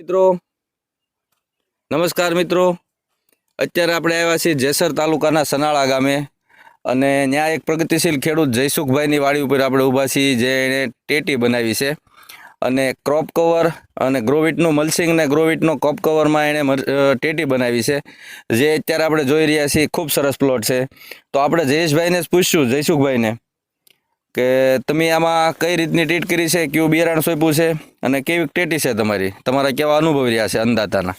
મિત્રો. નમસ્કાર મિત્રો. અત્યારે આપણે આવ્યા છીએ જેસર તાલુકાના સનાળા ગામે અને ત્યાં એક પ્રગતિશીલ ખેડૂત જયસુખભાઈની વાડી ઉપર આપણે ઊભા છીએ, જે એણે ટેટી બનાવી છે. અને ક્રોપ કવર અને ગ્રોવિટનું મલ્સિંગ ને ગ્રોવિટનો ક્રોપ કવરમાં એણે ટેટી બનાવી છે, જે અત્યારે આપણે જોઈ રહ્યા છીએ, ખૂબ સરસ પ્લોટ છે. તો આપણે જયેશભાઈને જ પૂછશું, જયસુખભાઈને. કે તમે આમાં કઈ રીતની ટ્રીટ કરી છે કેવું બિયારણ સોંપ્યું છે અને કેવી ટેટી છે તમારી? તમારા કેવા અનુભવ રહ્યા છે અંદાતાના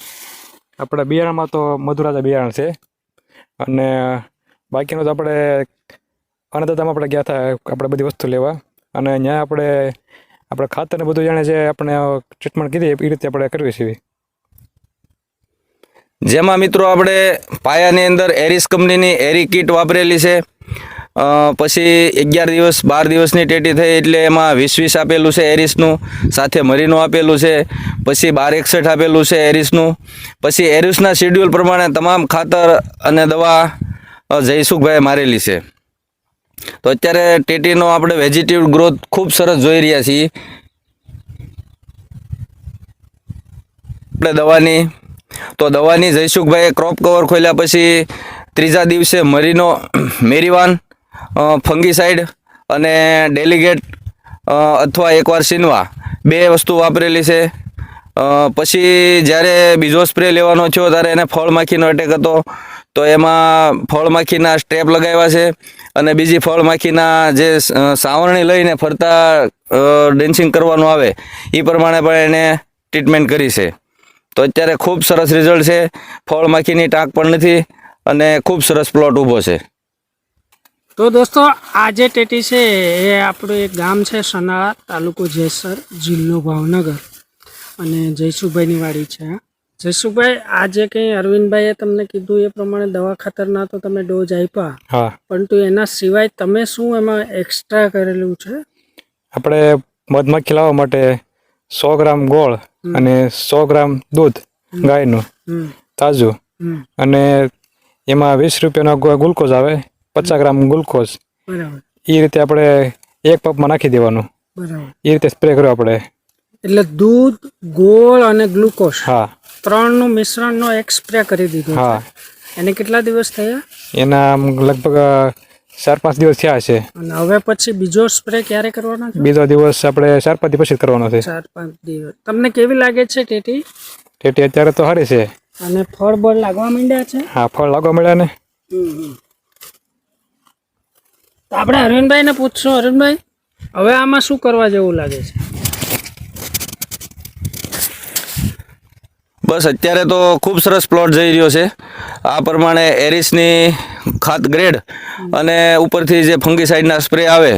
આપણા બિયારણમાં તો મધુરાજા બિયારણ છે અને બાકીનું તો આપણે અન્નદાતામાં આપણે ગયા હતા આપણે બધી વસ્તુ લેવા અને ત્યાં આપણે આપણે ખાતરને બધું જાણે જે આપણે ટ્રીટમેન્ટ કીધી એ રીતે આપણે કરવી છે. જેમાં મિત્રો આપણે પાયાની અંદર એરિસ કંપનીની એરી કીટ વાપરેલી છે. પછી અગિયાર દિવસ, બાર દિવસની ટેટી થઈ એટલે એમાં વીસ વીસ આપેલું છે એરિસનું, સાથે મરીનું આપેલું છે, પછી બાર એકસઠ આપેલું છે એરિસનું, પછી એરિસના શેડ્યુલ પ્રમાણે તમામ ખાતર અને દવા જયસુખભાઈએ મારેલી છે. તો અત્યારે ટેટીનો આપણે વેજીટેબલ ગ્રોથ ખૂબ સરસ જોઈ રહ્યા છીએ. આપણે દવાની, તો દવાની જયસુખભાઈએ ક્રોપ કવર ખોલ્યા પછી ત્રીજા દિવસે મરીનો, મેરીવાન ફંગીસાઇડ અને ડેલિગેટ અથવા એકવાર સિનવા બે વસ્તુ વાપરેલી છે. પછી જ્યારે બીજો સ્પ્રે લેવાનો થયો ત્યારે એને ફળમાખીનો અટેક હતો. તો એમાં ફળમાખીના સ્ટેપ લગાવ્યા છે અને બીજી ફળમાખીના જે સાવરણી લઈને ફરતા ડેન્સિંગ કરવાનું આવે એ પ્રમાણે પણ એને ટ્રીટમેન્ટ કરી છે. તો અત્યારે ખૂબ સરસ રિઝલ્ટ છે. ફળ માખીની ટાંક પણ નથી અને ખૂબ સરસ પ્લોટ ઊભો છે. તો દોસ્તો આ જે ટેટી છે એ આપણું એક ગામ છે સનાળા તાલુકો જેસર જિલ્લો ભાવનગર. અને જયસુભાઈની વાડી છે. જયસુભાઈ આજે કંઈ અરવિંદભાઈએ તમને કીધું એ પ્રમાણે દવા ખાતરના તો તમે ડોઝ આપ્યા. હા. પરંતુ એના સિવાય તમે શું એમાં એક્સ્ટ્રા કરેલું છે? આપણે મધમાખી લાવવા માટે સો ગ્રામ ગોળ અને સો ગ્રામ દૂધ ગાયનું તાજું. અને એમાં વીસ રૂપિયાનો ગ્લુકોઝ આવે. પચાસ ગ્રામ ગ્લુકોઝ. એ રીતે આપણે એક પપમાં નાખી દેવાનું. એ રીતે સ્પ્રે કર્યો આપણે. એટલે દૂધ ગોળ અને ગ્લુકોઝ હા. ત્રણનું મિશ્રણનો એક સ્પ્રે કરી દીધો હા. એને કેટલા દિવસ થયા? એના લગભગ ચાર પાંચ દિવસ થયા છે અને હવે પછી બીજો સ્પ્રે ક્યારે કરવાનો છે? બીજો દિવસ આપણે ચાર પાંચ દિવસ પછી કરવાનો છે. ચાર પાંચ દિવસ. તમને કેવી લાગે છે ટેટી? ટેટી અત્યારે તો સારી છે. અને ફળ બળ લાગવા માંડ્યા છે? હા ફળ લાગવા મળ્યા ને. તો આપણે અરવિંદભાઈ ને પૂછશું. અરવિંદભાઈ હવે આમાં શું કરવા જેવું લાગે છે? બસ અત્યારે તો ખૂબ સરસ પ્લોટ જઈ રહ્યો છે. આ પ્રમાણે એરિસની ખાત ગ્રેડ અને ઉપરથી જે ફંગીસાઇડના સ્પ્રે આવે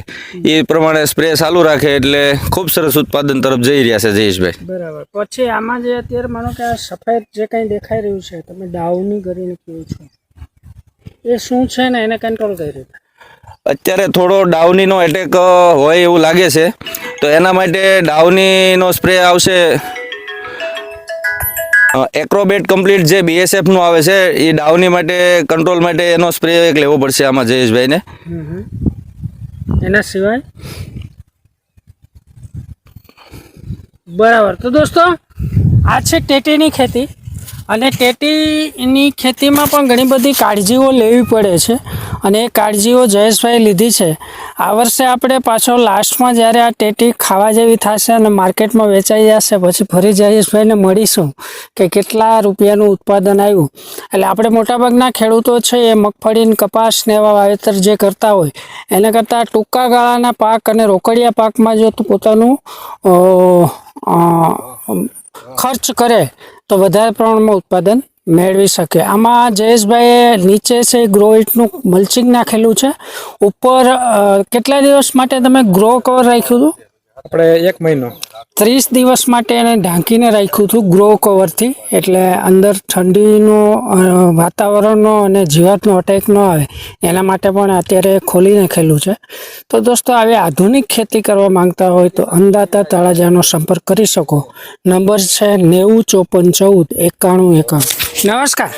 એ પ્રમાણે સ્પ્રે ચાલુ રાખે એટલે ખૂબ સરસ ઉત્પાદન તરફ જઈ રહ્યા છે જયેશભાઈ. બરાબર. પછી આમાં જે અત્યારે માનો કે આ સફેદ જે કંઈ દેખાઈ રહ્યું છે તમે ડાઉની કરીને કહો છો એ શું છે ને? એને કંટ્રોલ કરી રીતે અત્યારે થોડો ડાઉનીનો એટેક હોય એવું લાગે છે. તો એના માટે ડાઉનીનો સ્પ્રે આવશે. એક્રોબેટ કમ્પ્લીટ જે બીએસએફનું આવે છે, એ ડાઉની માટે કંટ્રોલ માટે એનો સ્પ્રે એક લેવો પડશે આમાં જયેશભાઈને. એના સિવાય? બરાબર. તો દોસ્તો, આ છે ટેટીની ખેતી. અને ટેટીની ખેતીમાં પણ ઘણી બધી કાળજીઓ લેવી પડે છે અને એ કાળજીઓ જયેશભાઈ લીધી છે. આ વર્ષે આપણે પાછો લાસ્ટમાં જ્યારે આ ટેટી ખાવા જેવી થશે અને માર્કેટમાં વેચાઈ જશે, પછી ફરી જયેશભાઈને મળીશું કે કેટલા રૂપિયાનું ઉત્પાદન આવ્યું. એટલે આપણે મોટાભાગના ખેડૂતો છે એ મગફળીને કપાસને એવા વાવેતર જે કરતા હોય, એને કરતાં ટૂંકા ગાળાના પાક અને રોકડિયા પાકમાં જો પોતાનું ખર્ચ કરે તો વધારે પ્રમાણમાં ઉત્પાદન મેળવી શકે. આમાં જયેશભાઈએ નીચે છે ગ્રોઇટનું મલ્ચિંગ નાખેલું છે. ઉપર કેટલા દિવસ માટે તમે ગ્રો કવર રાખ્યું હતું? આપણે એક મહિનો. ત્રીસ દિવસ માટે એને ઢાંકીને રાખ્યું હતું ગ્રો કવરથી, એટલે અંદર ઠંડીનો વાતાવરણનો અને જીવાતનો અટેક ન આવે, એના માટે પણ અત્યારે ખોલી નાખેલું છે. તો દોસ્તો, આવી આધુનિક ખેતી કરવા માંગતા હોય તો અંદાતા તળાજાનો સંપર્ક કરી શકો. નંબર છે નેવું ચોપન ચૌદ એકાણું એકાણું. નમસ્કાર.